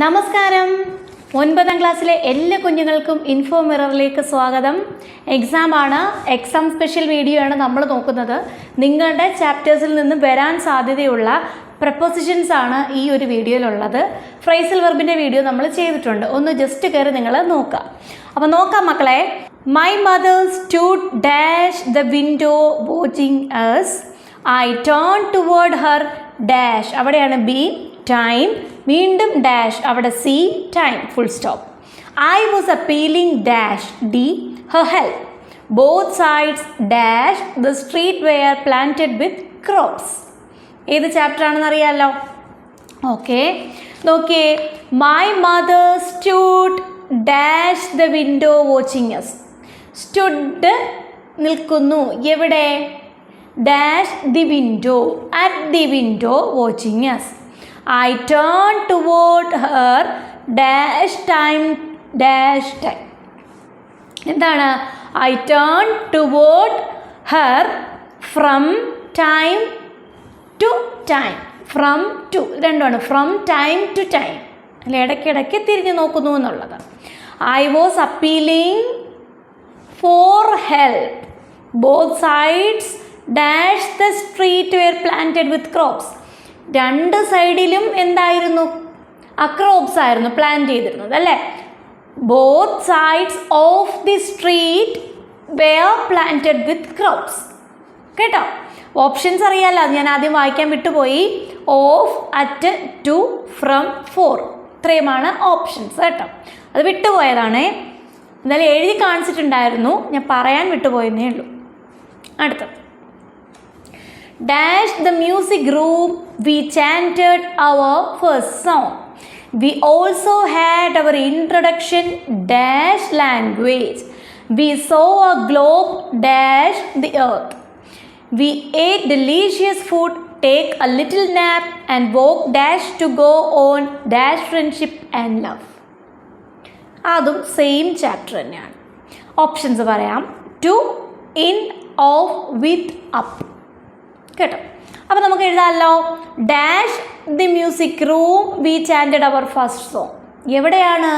നമസ്കാരം. ഒൻപതാം ക്ലാസ്സിലെ എല്ലാ കുഞ്ഞുങ്ങൾക്കും ഇൻഫോ മിററിലേക്ക് സ്വാഗതം. എക്സാം ആണ് എക്സാം സ്പെഷ്യൽ വീഡിയോ ആണ് നമ്മൾ നോക്കുന്നത്. നിങ്ങളുടെ ചാപ്റ്റേഴ്സിൽ നിന്ന് വരാൻ സാധ്യതയുള്ള പ്രപ്പോസിഷൻസ് ആണ് ഈ ഒരു വീഡിയോയിലുള്ളത് ഫ്രൈസൽ വെർബിന്റെ വീഡിയോ നമ്മൾ ചെയ്തിട്ടുണ്ട്. ഒന്ന് ജസ്റ്റ് കയറി നിങ്ങൾ നോക്കുക. അപ്പോൾ നോക്കാം മക്കളെ. My mothers to dash the window watching us. I turn toward her dash അവിടെയാണ് ബി ടൈം വീണ്ടും ഡാഷ് അവിടെ C time full stop I was appealing dash D her help both sides dash the street were planted with crops ഏത് chapter ആണെന്ന് അറിയാമല്ലോ okay നോക്കിയേ my mother stood dash the window watching us stood നിൽക്കുന്നു. എവിടെ? Dash the window at the window watching us I turn toward her dash time dash time എന്താണ്? I turn toward her from time to time from to രണ്ടുമാണ് from time to time അല്ല? ഇടയ്ക്കിടയ്ക്ക് തിരിഞ്ഞു നോക്കുന്നു എന്നുള്ളത്. I was appealing for help both sides dash the street were planted with crops രണ്ട് സൈഡിലും എന്തായിരുന്നു? അക്രോബ്സ് ആയിരുന്നു പ്ലാൻ ചെയ്തിരുന്നത് അല്ലേ? Both sides of the street were planted with crops കേട്ടോ? ഓപ്ഷൻസ് അറിയാലോ ഞാൻ ആദ്യം വായിക്കാൻ വിട്ടുപോയി. Off at to from for ഇത്രയുമാണ് ഓപ്ഷൻസ് കേട്ടോ? അത് വിട്ടുപോയതാണേ. എന്നാലും എഴുതി കാണിച്ചിട്ടുണ്ടായിരുന്നു. ഞാൻ പറയാൻ വിട്ടുപോയെന്നേ ഉള്ളൂ. അടുത്തത്. Dash the music room we chanted our first song we also had our introduction dash language we saw a globe dash the earth We ate delicious food, take a little nap, and walk dash to go on dash friendship and love. അതും same chapter തന്നെയാണ് options പറയാം to in of with up കേട്ടോ. അപ്പോൾ നമുക്ക് എഴുതാമല്ലോ dash the music room we chanted our first song എവിടെയാണ്?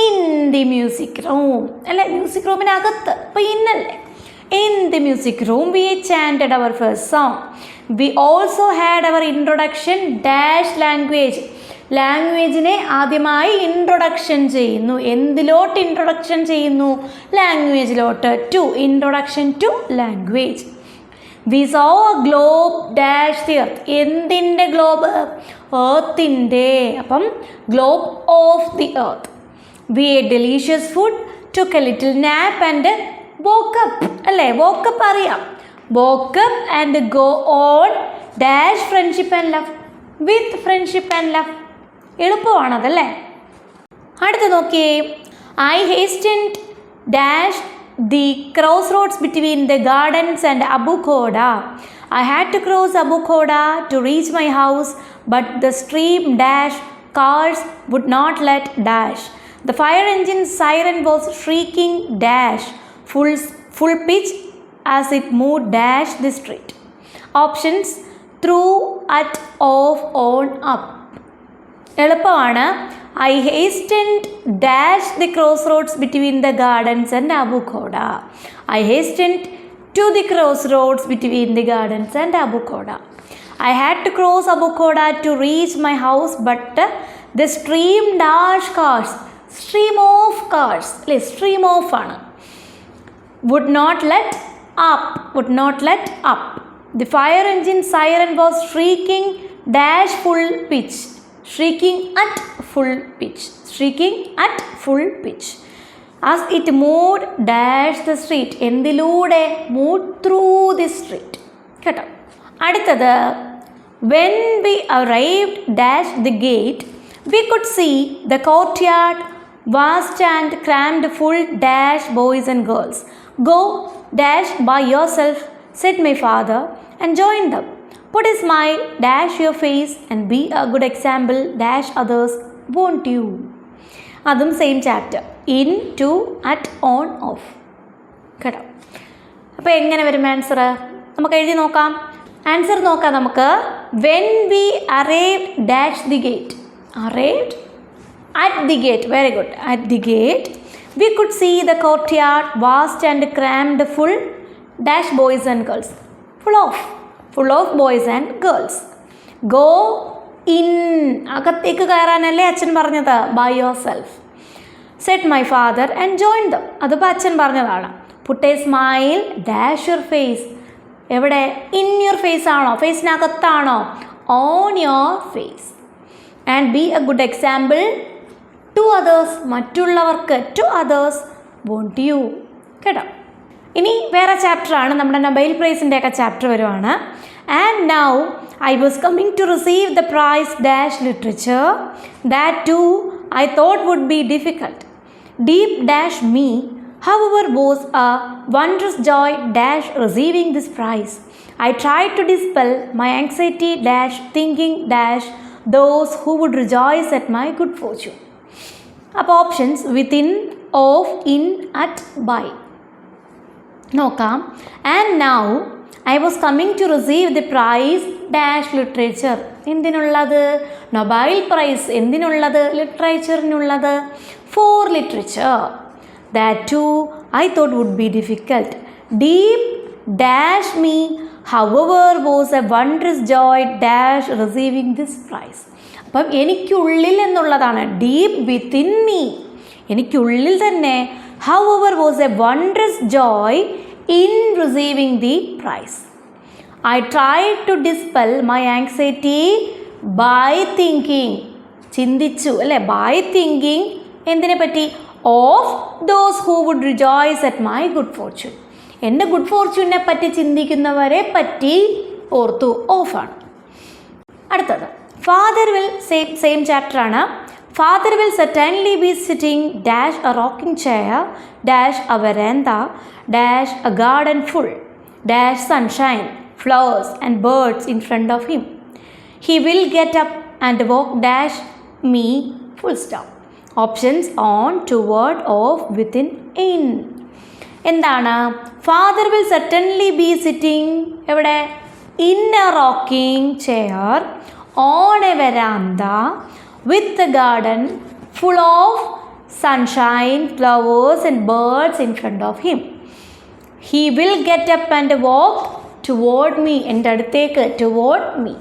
In the music room അല്ലേ? Music റൂമിനകത്ത് അപ്പോൾ ഇന്നല്ലേ? In the music room we chanted our first song we also had our introduction dash language ലാംഗ്വേജിനെ ആദ്യമായി introduction ചെയ്യുന്നു. എന്തിലോട്ട് introduction ചെയ്യുന്നു? ലാംഗ്വേജിലോട്ട് to introduction to language we saw globe dash the earth എന്തിന്റെ globe എർത്തിന്റെ അപ്പം globe of the earth we a delicious food took a little nap and woke up അല്ലേ? Woke up അറിയാം. Woke up and go on dash friendship and love with friendship and love എളുപ്പമാണതല്ലേ? അടുത്ത് നോക്കിയേ. I hastened dash the crossroads between the gardens and Abu Khoda. I had to cross Abu Khoda to reach my house, but the stream dash cars would not let dash. The fire engine siren was shrieking dash full full pitch as it moved dash the street. Options through, at, off, on, up. എളുപ്പമാണ്. I hastened dash the crossroads between the gardens and Abukhoda I hastened to the crossroads between the gardens and Abukhoda I had to cross Abukhoda to reach my house but the stream dash cars stream of cars അല്ലേ stream of ആണ്. Would not let up would not let up. The fire engine siren was shrieking dash full pitch. Shrieking at full pitch shrieking at full pitch as it moved dash the street എന്തിലൂടെ move through the street കേട്ടോ അടുത്തത് when we arrived dash the gate we could see the courtyard vast and crammed full dash boys and girls. Go dash by yourself, said my father, and join them. Put a smile, dash your face, and be a good example, dash others, won't you? അതും same chapter in to at on of കേട്ടോ അപ്പോൾ എങ്ങനെ വരും answer നമുക്ക് എഴുതി നോക്കാം answer നോക്കാം നമുക്ക് when we arrive dash the gate arrived At the gate, very good. At the gate, we could see the courtyard vast and crammed full dash boys and girls. Full of, full of boys and girls go in അകത്തേക്ക് കയറാനല്ലേ അച്ഛൻ പറഞ്ഞത്? By yourself said my father and join them അതിപ്പോൾ അച്ഛൻ പറഞ്ഞതാണ്. Put a smile dash your face എവിടെ? In your face ആണോ? ഫേസിനകത്താണോ on your face and be a good example to others മറ്റുള്ളവർക്ക് ടു അതേഴ്സ് വോണ്ട് യു കേട്ടോ? ഇനി വേറെ ചാപ്റ്ററാണ് നമ്മുടെ നൊബൈൽ പ്രൈസിന്റെ ചാപ്റ്റർ വരുവാണ് and now I was coming to receive the prize dash literature that too I thought would be difficult deep dash me however was a wondrous joy dash receiving this prize i tried to dispel my anxiety dash thinking dash those who would rejoice at my good fortune അപ്പോൾ options within of in at by നോക്കാം. And now I was coming to receive the prize dash literature എന്തിനുള്ളത്? Nobel prize എന്തിനുള്ളത്? ലിറ്ററേച്ചറിനുള്ളത് for literature that too I thought would be difficult deep dash me however was a wondrous joy dash receiving this prize അപ്പം എനിക്കുള്ളിൽ എന്നുള്ളതാണ്. Deep within me എനിക്കുള്ളിൽ തന്നെ. However was a wondrous joy in receiving the prize I try to dispel my anxiety by thinking ചിന്തിച്ചു അല്ലേ? By thinking എന്തിനെ പറ്റി? Of those who would rejoice at my good fortune എന്റെ good ഫോർച്യൂണിനെ പറ്റി ചിന്തിക്കുന്നവരെ പറ്റി ഓർത്തു. ഓഫാണ് അടുത്തത്. Father will same same chapter ആണ് father will certainly be sitting dash a rocking chair dash a dash a garden full dash sunshine flowers and birds in front of him he will get up and walk dash me full stop options on toward of within in എന്താണ്? Father will certainly be sitting എവിടെ? In a rocking chair on a veranda with a garden full of sunshine flowers and birds in front of him he will get up and walk toward me എന്റെ അടുത്തേക്ക് toward me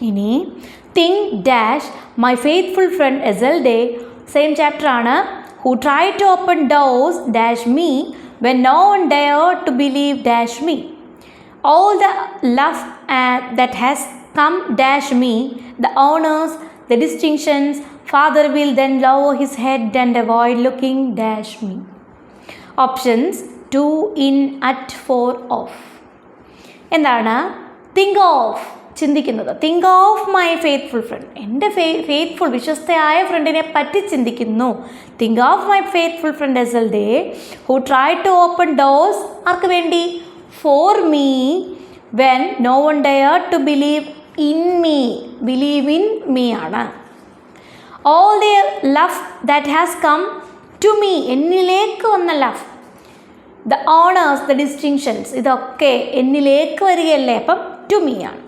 ഇനി think dash my faithful friend എസൽ ഡേ same chapter ആണ് who try to open doors dash me when no one dare to believe dash me all the love uh, that has come dash me the honors the distinctions father will then lower his head and avoid looking dash me. Options 2 in at 4 off. എന്താണ്? Think of ചിന്തിക്കുന്നത്. Think of my faithful friend എന്റെ ഫേ faithful വിശ്വസ്തയായ ഫ്രണ്ടിനെ പറ്റി ചിന്തിക്കുന്നു. Think of my faithful friend S എൽ day who try to open doors ആർക്ക് വേണ്ടി? For me when no one dare to believe in me believe in me ആണ്. All the love that has come to me എന്നിലേക്ക് വന്ന love the honours the distinctions ഇതൊക്കെ എന്നിലേക്ക് വരികയല്ലേ? അപ്പം to me ആണ്.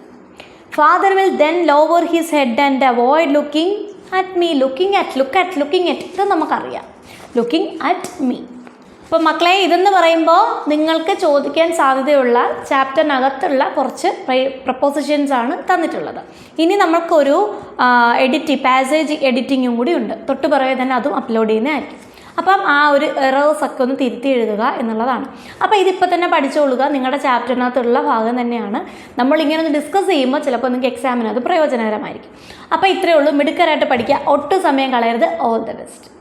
Father will then lower his head and avoid looking at me looking at look at looking at ഇത് നമുക്കറിയാം. Looking at me അപ്പോൾ മക്കളെ ഇതെന്ന് പറയുമ്പോൾ നിങ്ങൾക്ക് ചോദിക്കാൻ സാധ്യതയുള്ള ചാപ്റ്ററിനകത്തുള്ള കുറച്ച് പ്രപ്പോസിഷൻസ് ആണ് തന്നിട്ടുള്ളത്. ഇനി നമുക്കൊരു എഡിറ്റ് പാസേജ് എഡിറ്റിങ്ങും കൂടി ഉണ്ട്. തൊട്ട് പറയുക തന്നെ അതും അപ്ലോഡ് ചെയ്യുന്നതായിരിക്കും അപ്പം ആ ഒരു എറേഴ്സ് ഒക്കെ ഒന്ന് തിരുത്തി എഴുതുക എന്നുള്ളതാണ്. അപ്പോൾ ഇതിപ്പോൾ തന്നെ പഠിച്ചുകൊള്ളുക നിങ്ങളുടെ ചാപ്റ്ററിനകത്തുള്ള ഭാഗം തന്നെയാണ്. നമ്മൾ ഇങ്ങനെ ഒന്ന് ഡിസ്കസ് ചെയ്യുമ്പോൾ ചിലപ്പോൾ നിങ്ങൾക്ക് എക്സാമിന് അത് പ്രയോജനകരമായിരിക്കും. അപ്പോൾ ഇത്രയേ ഉള്ളൂ. മിടുക്കരായിട്ട് പഠിക്കുക. ഒട്ടും സമയം കളയരുത്. All the best